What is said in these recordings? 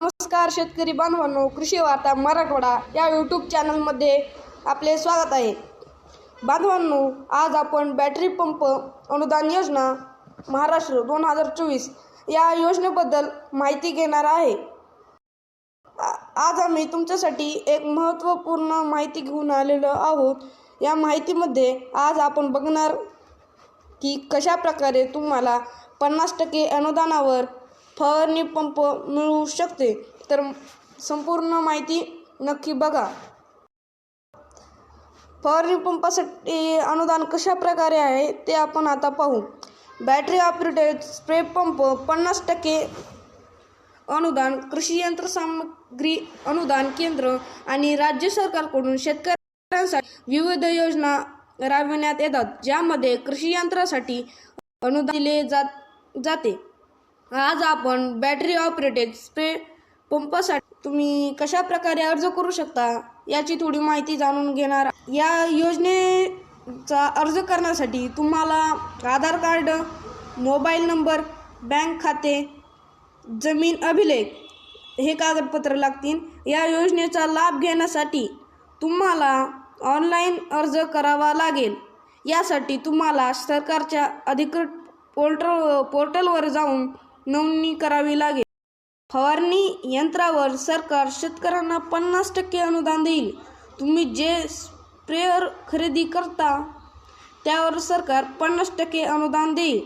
नमस्कार शेतकरी बांधवांनो कृषी वार्ता मराठवाडा या यूट्यूब चॅनलमध्ये आपले स्वागत आहे. बांधवांनो आज आपण बॅटरी पंप अनुदान योजना महाराष्ट्र दोन हजार चोवीस या योजनेबद्दल माहिती घेणार आहे. आज आम्ही तुमच्यासाठी एक महत्त्वपूर्ण माहिती घेऊन आलेलो आहोत. या माहितीमध्ये आज आपण बघणार की कशा प्रकारे तुम्हाला पन्नास टक्के अनुदानावर फवारणी पंप मिळू शकते तर संपूर्ण माहिती नक्की बघा. फवारणी पंपासाठी अनुदान कशा प्रकारे आहे ते आपण आता पाहू. बॅटरी ऑपरेटेड स्प्रे पंप पन्नास टक्के अनुदान कृषी यंत्रसामग्री अनुदान केंद्र आणि राज्य सरकारकडून शेतकऱ्यांसाठी विविध योजना राबविण्यात येतात ज्यामध्ये कृषी यंत्रासाठी अनुदान दिले जात जाते. आज आपण बॅटरी ऑपरेटेड स्प्रे पंपासाठी तुम्ही कशा प्रकारे अर्ज करू शकता याची थोडी माहिती जाणून घेणार या योजनेचा अर्ज करण्यासाठी तुम्हाला Aadhaar card mobile number bank खाते जमीन अभिलेख हे कागदपत्र लागतील. या योजनेचा लाभ घेण्यासाठी तुम्हाला ऑनलाईन अर्ज करावा लागेल. यासाठी तुम्हाला सरकारच्या अधिकृत पोर्टल पोर्टलवर जाऊन नोंदणी करावी लागेल. फवारणी यंत्रावर सरकार शेतकऱ्यांना पन्नास टक्के अनुदान देईल. तुम्ही जे स्प्रेअर खरेदी करता त्यावर सरकार पन्नास टक्के अनुदान देईल.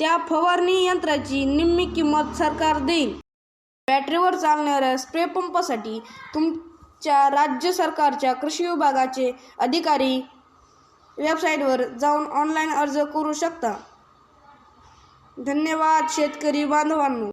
त्या फवारणी यंत्राची निम्मी किंमत सरकार देईल. बॅटरीवर चालणाऱ्या स्प्रे पंपासाठी तुमच्या राज्य सरकारच्या कृषी विभागाचे अधिकारी वेबसाईटवर जाऊन ऑनलाईन अर्ज करू शकता. धन्यवाद शेतकरी बांधवांनो.